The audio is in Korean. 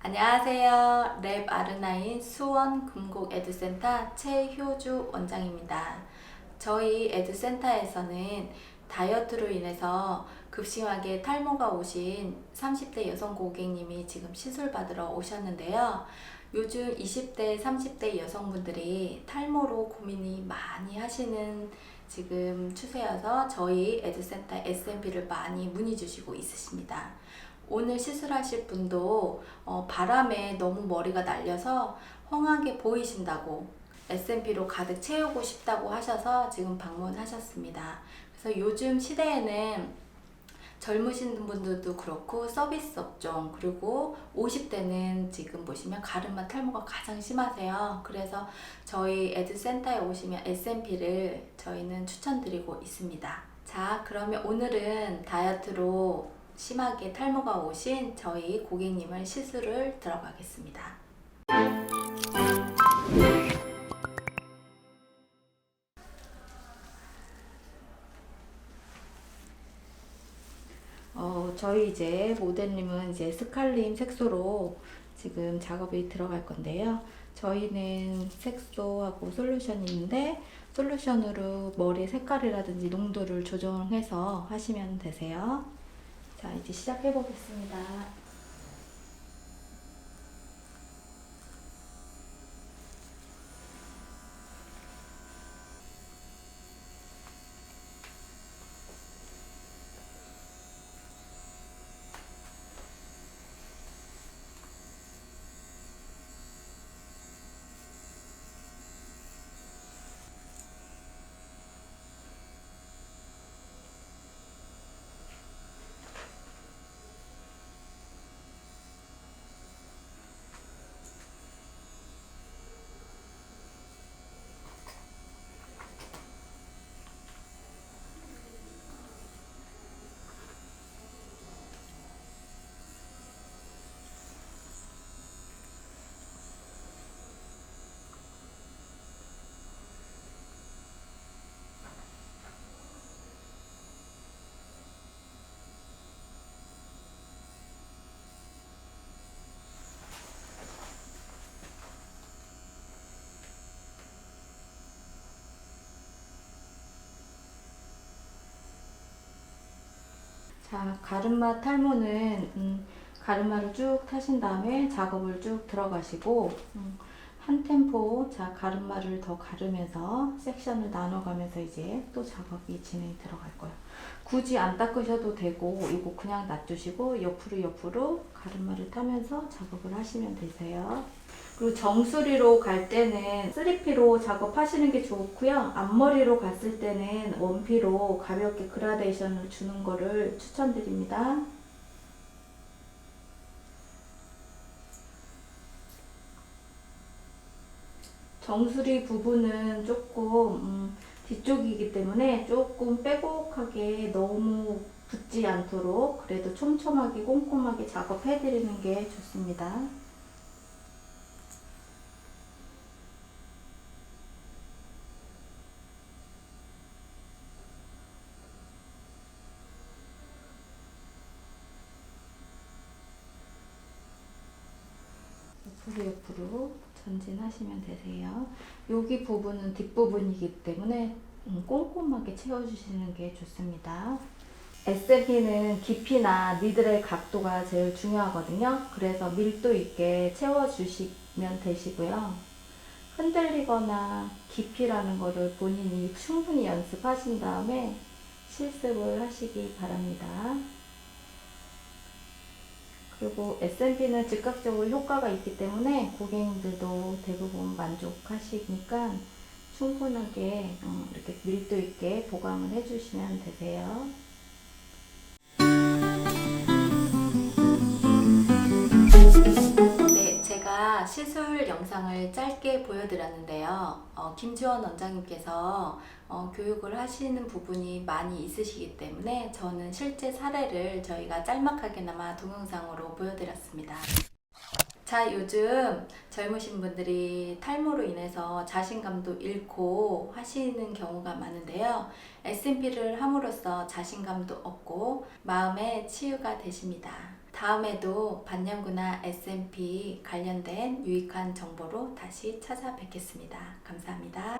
안녕하세요. 랩 아르나인 수원 금곡 에듀센터 최효주 원장입니다. 저희 에듀센터에서는 다이어트로 인해서 급심하게 탈모가 오신 30대 여성 고객님이 지금 시술 받으러 오셨는데요. 요즘 20대, 30대 여성분들이 탈모로 고민이 많이 하시는 지금 추세여서 저희 에듀센터 SMP를 많이 문의 주시고 있으십니다. 오늘 시술하실 분도 어, 바람에 너무 머리가 날려서 헝하게 보이신다고 SMP로 가득 채우고 싶다고 하셔서 지금 방문하셨습니다. 그래서 요즘 시대에는 젊으신 분들도 그렇고 서비스 업종 그리고 50대는 지금 보시면 가르마 탈모가 가장 심하세요. 그래서 저희 에드센터에 오시면 SMP를 저희는 추천드리고 있습니다. 자, 그러면 오늘은 다이어트로 심하게 탈모가 오신 저희 고객님을 시술을 들어가겠습니다. 어, 저희 이제 모델님은 이제 스칼림 색소로 지금 작업이 들어갈 건데요. 저희는 색소하고 솔루션이 있는데 솔루션으로 머리 색깔이라든지 농도를 조정해서 하시면 되세요. 자, 이제 시작해 보겠습니다. 자, 가르마 탈모는 음, 가르마를 쭉 타신 다음에 작업을 쭉 들어가시고 음, 한 템포 자 가르마를 더 가르면서 섹션을 나눠가면서 이제 또 작업이 진행이 들어갈 거예요. 굳이 안 닦으셔도 되고 이거 그냥 놔두시고 옆으로 옆으로 가르마를 타면서 작업을 하시면 되세요. 그리고 정수리로 갈 때는 3P로 작업하시는 게 좋고요. 앞머리로 갔을 때는 원피로 가볍게 그라데이션을 주는 거를 추천드립니다. 정수리 부분은 조금 음, 뒤쪽이기 때문에 조금 빼곡하게 너무 붙지 않도록 그래도 촘촘하게 꼼꼼하게 작업해 드리는 게 좋습니다. 옆으로 옆으로 전진하시면 되세요. 여기 부분은 뒷부분이기 때문에 음, 꼼꼼하게 채워주시는 게 좋습니다. SMP는 깊이나 니들의 각도가 제일 중요하거든요. 그래서 밀도 있게 채워주시면 되시고요. 흔들리거나 깊이라는 거를 본인이 충분히 연습하신 다음에 실습을 하시기 바랍니다. 그리고 S&P는 즉각적으로 효과가 있기 때문에 고객님들도 대부분 만족하시니까 충분하게 어, 이렇게 밀도 있게 보강을 해주시면 되세요. 시술 영상을 짧게 보여드렸는데요. 어, 김지원 원장님께서 어, 교육을 하시는 부분이 많이 있으시기 때문에 저는 실제 사례를 저희가 짤막하게나마 동영상으로 보여드렸습니다. 자, 요즘 젊으신 분들이 탈모로 인해서 자신감도 잃고 하시는 경우가 많은데요. S&P를 함으로써 자신감도 얻고 마음의 치유가 되십니다. 다음에도 반영구나 SMP 관련된 유익한 정보로 다시 찾아뵙겠습니다. 감사합니다.